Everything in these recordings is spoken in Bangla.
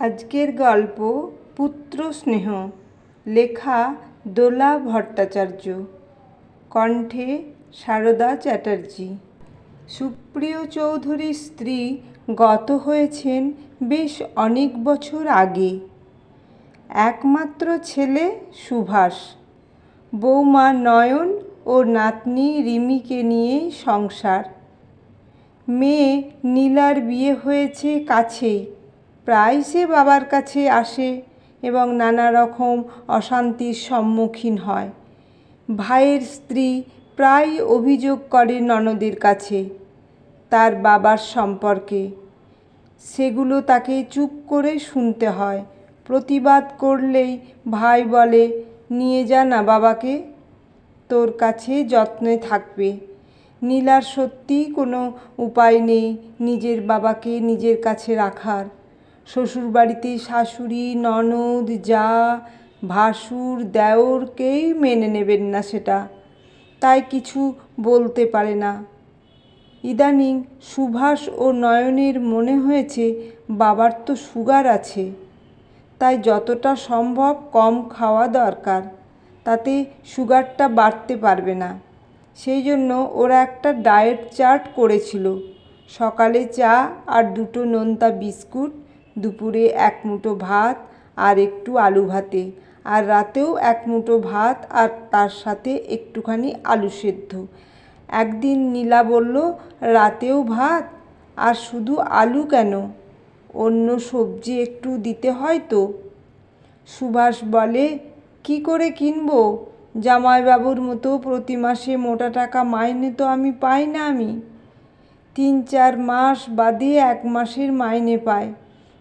আজকের গল্প পুত্র স্নেহ। লেখা দোলা ভট্টাচার্য। কণ্ঠে সারদা চ্যাটার্জি। সুপ্রিয় চৌধুরীর স্ত্রী গত হয়েছেন বেশ অনেক বছর আগে। একমাত্র ছেলে সুভাষ। বৌমা নয়ন ও নাতনি রিমিকে নিয়ে সংসার। মেয়ে নীলার বিয়ে হয়েছে কাছেই। প্রায় সে বাবার কাছে আসে এবং নানা রকম অশান্তির সম্মুখীন হয়। ভাইয়ের স্ত্রী প্রায় অভিযোগ করে ননদের কাছে তার বাবার সম্পর্কে। সেগুলো তাকে চুপ করে শুনতে হয়। প্রতিবাদ করলেই ভাই বলে, নিয়ে যা না বাবাকে, তোর কাছে যত্নে থাকবে। নীলার সত্যিই কোনো উপায় নেই নিজের বাবাকে নিজের কাছে রাখার। শ্বশুরবাড়িতে শাশুড়ি, ননদ, যা, ভাসুর, দেওর কেউই মেনে নেবেন না সেটা। তাই কিছু বলতে পারে না। ইদানিং সুভাষ ও নয়নের মনে হয়েছে বাবার তো সুগার আছে। তাই যতটা সম্ভব কম খাওয়া দরকার। তাতে সুগারটা বাড়তে পারবে না। সেই জন্য ওরা একটা ডায়েট চার্ট করেছিল। সকালে চা আর দুটো নোনতা বিস্কুট দুপুরে এক মুঠো ভাত আর একটু আলু ভাতে। আর রাতেও এক মুঠো ভাত আর তার সাথে একটুখানি আলু সেদ্ধ। একদিন নীলা বলল, রাতেও ভাত? আর শুধু আলু কেন? অন্য সবজি একটু দিতে হয় তো? সুভাষ বলে, কি করে কিনবো? জামাইবাবুর মতো প্রতি মাসে মোটা টাকা মাইনে তো আমি পাই না আমি। তিন চার মাস বাদে এক মাসের মাইনে পায়।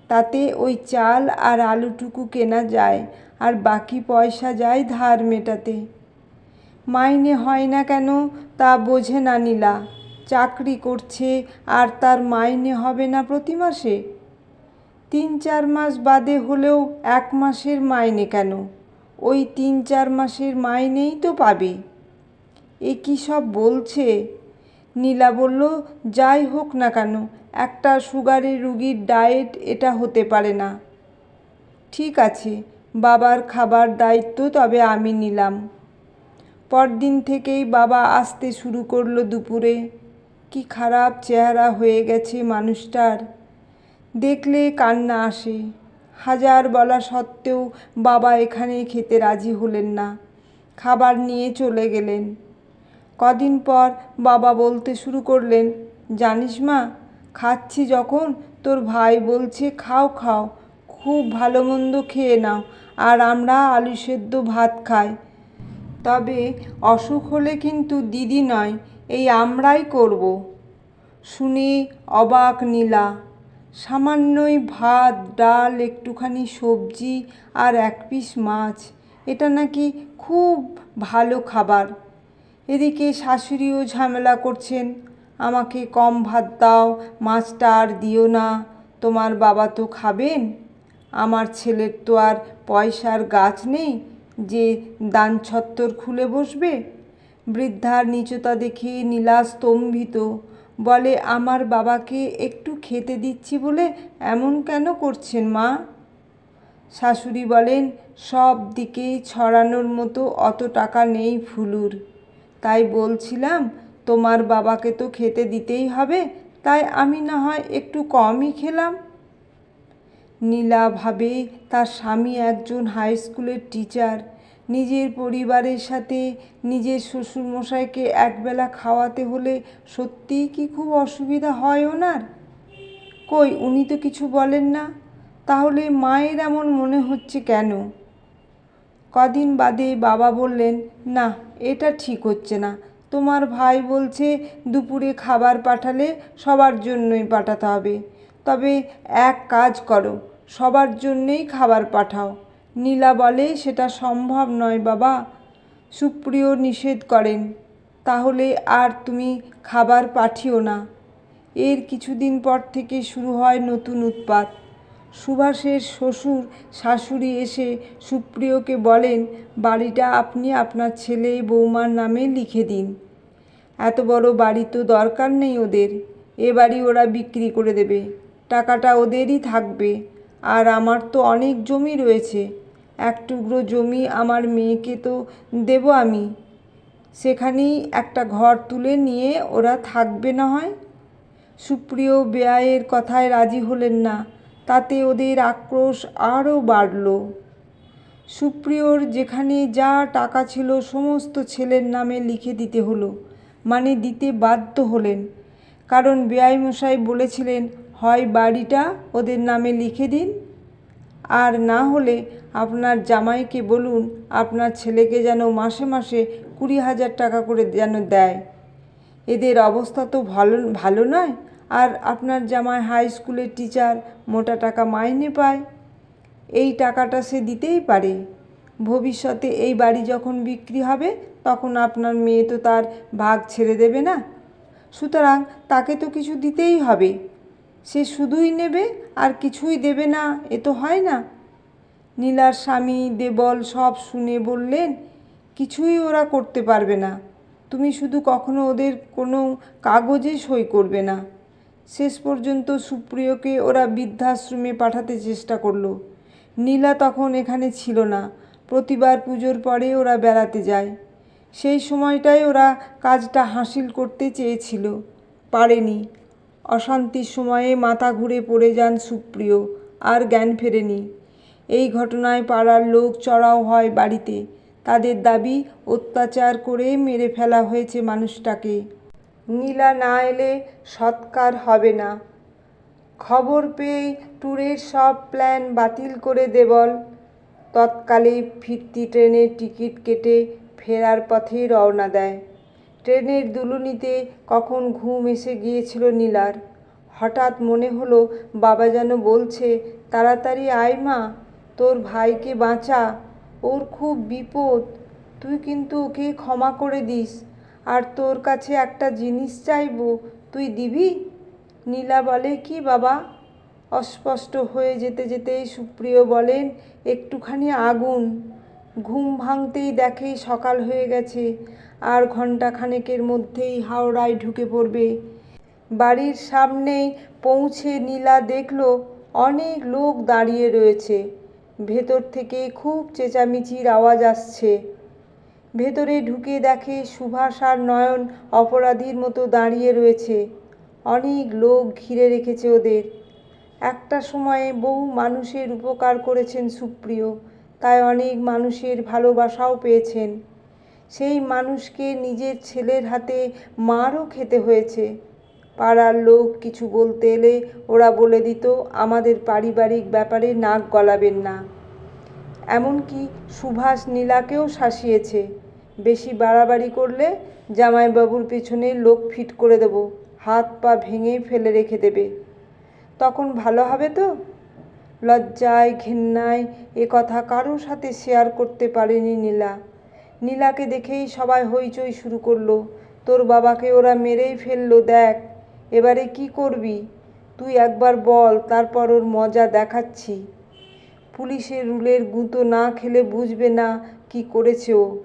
তাতে ওই চাল আর আলুটুকু কেনা যায় আর বাকি পয়সা যায় ধার মেটাতে। মাইনে হয় না কেন তা বোঝে না নীলা। চাকরি করছে আর তার মাইনে হবে না প্রতি মাসে। তিন চার মাস বাদে হলেও এক মাসের মাইনে কেন? ওই তিন চার মাসের মাইনেই তো পাবে। এ কী সব বলছে? নীলা বলল, যাই হোক না কেন, একটা সুগারের রুগীর ডায়েট এটা হতে পারে না। ঠিক আছে, বাবার খাবার দায়িত্ব, তবে আমি নিলাম। পরদিন থেকেই বাবা আসতে শুরু করল দুপুরে। কি খারাপ চেহারা হয়ে গেছে মানুষটার। দেখলে কান্না আসে। হাজার বলা সত্ত্বেও বাবা এখানে খেতে রাজি হলেন না। খাবার নিয়ে চলে গেলেন। কদিন পর বাবা বলতে শুরু করলেন, জানিস মা, খাচ্ছি যখন, তোর ভাই বলছে খাও খাও, খুব ভালো মন্দ খেয়ে নাও, আর আমরা আলু সেদ্ধ ভাত খাই। তবে অসুখ হলে কিন্তু দিদি নয়, এই আমরাই করব শুনে অবাক নীলা, সামান্যই ভাত, ডাল, একটুখানি সবজি আর এক পিস মাছ, এটা নাকি খুব ভালো খাবার। এদিকে শাশুড়িও ঝামেলা করছেন। আমাকে কম ভাত দাও, মাছটা আর দিও না। তোমার বাবা তো খাবেন? আমার ছেলের তো আর পয়সার গাছ নেই, যে দান ছত্তর খুলে বসবে। বৃদ্ধার নিচতা দেখে নীলা স্তম্ভিত। বলে, আমার বাবাকে একটু খেতে দিচ্ছি বলে এমন কেন করছেন মা? শাশুড়ি বলেন, সব দিকেই ছড়ানোর মতো অত টাকা নেই ফুলুর। তাই বলছিলাম, তোমার বাবাকে তো খেতে দিতেই হবে, তাই আমি না হয় একটু কমই খেলাম। নীলা ভাবে তার স্বামী একজন হাই স্কুলের টিচার নিজের পরিবারের সাথে নিজের শ্বশুরমশাইকে একবেলা খাওয়াতে হলে সত্যিই কি খুব অসুবিধা হয় ওনার? কই, উনি তো কিছু বলেন না। তাহলে মায়ের এমন মনে হচ্ছে কেন? কদিন বাদে বাবা বললেন, না, এটা ঠিক হচ্ছে না। তোমার ভাই বলছে দুপুরে খাবার পাঠালে সবার জন্যই পাঠাতে হবে। তবে এক কাজ করো, সবার জন্যেই খাবার পাঠাও নীলা বলে, সেটা সম্ভব নয় বাবা সুপ্রিয় নিষেধ করেন, তাহলে আর তুমি খাবার পাঠিও না। এর কিছুদিন পর থেকে শুরু হয় নতুন উৎপাত। সুভাষের শ্বশুর শাশুড়ি এসে সুপ্রিয়কে বলেন, বাড়িটা আপনি আপনার ছেলে বৌমার নামে লিখে দিন। এত বড় বাড়ি তো দরকার নেই ওদের। এ বাড়ি ওরা বিক্রি করে দেবে। টাকাটা ওদেরই থাকবে। আর আমার তো অনেক জমি রয়েছে। এক টুকরো জমি আমার মেয়েকে তো দেবো আমি। সেখানেই একটা ঘর তুলে নিয়ে ওরা থাকবে না হয়? সুপ্রিয় বেয়াইয়ের কথায় রাজি হলেন না। তাতে ওদের আক্রোশ আরও বাড়ল। সুপ্রিয়র যেখানে যা টাকা ছিল সমস্ত ছেলের নামে লিখে দিতে হলো মানে দিতে বাধ্য হলেন। কারণ বেয়াই মশাই বলেছিলেন, হয় বাড়িটা ওদের নামে লিখে দিন। আর না হলে আপনার জামাইকে বলুন, আপনার ছেলেকে যেন মাসে মাসে কুড়ি হাজার টাকা করে যেন দেয়। এদের অবস্থা তো ভালো ভালো নয়। আর আপনার জামাই হাই স্কুলের টিচার মোটা টাকা মাইনে পায়। এই টাকাটা সে দিতেই পারে। ভবিষ্যতে এই বাড়ি যখন বিক্রি হবে, তখন আপনার মেয়ে তো তার ভাগ ছেড়ে দেবে না। সুতরাং তাকে তো কিছু দিতেই হবে। সে শুধুই নেবে আর কিছুই দেবে না, এ তো হয় না। নীলার স্বামী, দেবল সব শুনে বললেন, কিছুই ওরা করতে পারবে না। তুমি শুধু কখনো ওদের কোনো কাগজে সই করবে না। শেষ পর্যন্ত সুপ্রিয়কে ওরা বৃদ্ধাশ্রমে পাঠাতে চেষ্টা করল। নীলা তখন এখানে ছিল না। প্রতিবার পুজোর পরে ওরা বেড়াতে যায়। সেই সময়টাই ওরা কাজটা হাসিল করতে চেয়েছিল। পারেনি। অশান্তির সময়ে মাথা ঘুরে পড়ে যান সুপ্রিয়, আর জ্ঞান ফেরেনি। এই ঘটনায় পাড়ার লোক চড়াও হয় বাড়িতে। তাদের দাবি, অত্যাচার করে মেরে ফেলা হয়েছে মানুষটাকে। নীলা না এলে সৎকার হবে না। খবর পেয়েই ট্যুরের সব প্ল্যান বাতিল করে দেবল তৎকালে ফিরতি ট্রেনের টিকিট কেটে ফেরার পথে রওনা দেয়। ট্রেনের দুলুনিতে কখন ঘুম এসে গিয়েছিল নীলার। হঠাৎ মনে হলো, বাবা যেন বলছে, তাড়াতাড়ি আয় মা, তোর ভাইকে বাঁচা, ওর খুব বিপদ। তুই কিন্তু ওকে ক্ষমা করে দিস। আর তোর কাছে একটা জিনিস চাইব, তুই দিবি? নীলা বলে, কি বাবা? অস্পষ্ট হয়ে যেতে যেতেই সুপ্রিয় বলেন, একটুখানি আগুন। ঘুম ভাঙতেই দেখে সকাল হয়ে গেছে, আর ঘণ্টা খানেকের মধ্যেই হাওড়ায় ঢুকে পড়বে। বাড়ির সামনেই পৌঁছে নীলা দেখল অনেক লোক দাঁড়িয়ে রয়েছে। ভেতর থেকে খুব চেঁচামেচির আওয়াজ আসছে। ভেতরে ঢুকে দেখে সুভাষ আর নয়ন অপরাধীর মতো দাঁড়িয়ে রয়েছে। অনেক লোক ঘিরে রেখেছে ওদের। একটা সময়ে বহু মানুষের উপকার করেছেন সুপ্রিয়, তাই অনেক মানুষের ভালোবাসাও পেয়েছেন। সেই মানুষকে নিজের ছেলের হাতে মারও খেতে হয়েছে। পাড়ার লোক কিছু বলতে এলে ওরা বলে দিত, আমাদের পারিবারিক ব্যাপারে নাক গলাবেন না। এমনকি সুভাষ নীলাকেও শাসিয়েছে। বেশি বাড়াবাড়ি করলে জামাইবাবুর পেছনে লোক ফিট করে দেবো, হাত পা ভেঙে ফেলে রেখে দেবে। তখন ভালো হবে তো? লজ্জায়, ঘেন্নায় এ কথা কারোর সাথে শেয়ার করতে পারেনি নীলা। নীলাকে দেখেই সবাই হইচই শুরু করল। তোর বাবাকে ওরা মেরেই ফেলল, দেখ। এবারে কি করবি? তুই একবার বল, তারপর ওর মজা দেখাচ্ছি। পুলিশের রুলের গুঁতো না খেলে বুঝবে না কি করেছে ও।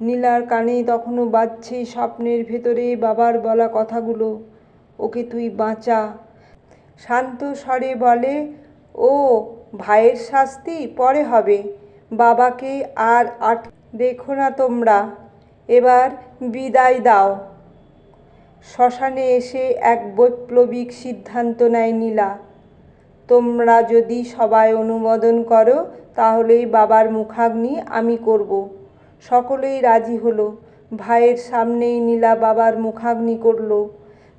নীলার কানে তখনও বাজছে স্বপ্নের ভেতরে বাবার বলা কথাগুলো। ওকে তুই বাঁচা। শান্ত স্বরে বলে, ও, ভাইয়ের শাস্তি পরে হবে। বাবাকে আর আট দেখো না তোমরা। এবার বিদায় দাও। শ্মশানে এসে এক বৈপ্লবিক সিদ্ধান্ত নেয় নীলা। তোমরা যদি সবাই অনুমোদন করো, তাহলেই বাবার মুখাগ্নি আমি করব। সকলেই রাজি হলো। ভাইয়ের সামনেই নীলা বাবার মুখাগ্নি করল।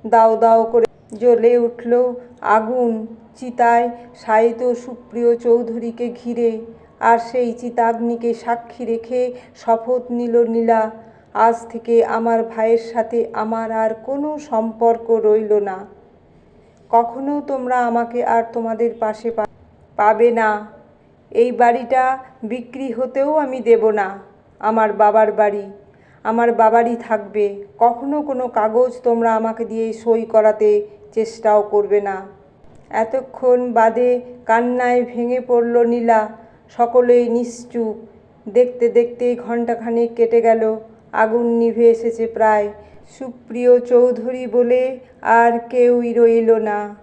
দাও দাও করে জ্বলে উঠল আগুন। চিতায় শায়িত সুপ্রিয় চৌধুরীকে ঘিরে আর সেই চিতাগ্নিকে সাক্ষী রেখে শপথ নিল নীলা। আজ থেকে আমার ভাইয়ের সাথে আমার আর কোনো সম্পর্ক রইল না। কখনো তোমরা আমাকে আর তোমাদের পাশে পাবে না। এই বাড়িটা বিক্রি হতেও আমি দেব না। আমার বাবার বাড়ি। আমার বাবারই থাকবে। কখনো কোনো কাগজ তোমরা আমাকে দিয়ে সই করাতে চেষ্টাও করবে না। এতক্ষণ বাদে কান্নায় ভেঙে পড়ল নীলা। সকলেই নিশ্চুপ। দেখতে দেখতে ঘণ্টাখানেক কেটে গেল। আগুন নিভে এসেছে প্রায়। সুপ্রিয় চৌধুরী বলে আর কেউই রইল না।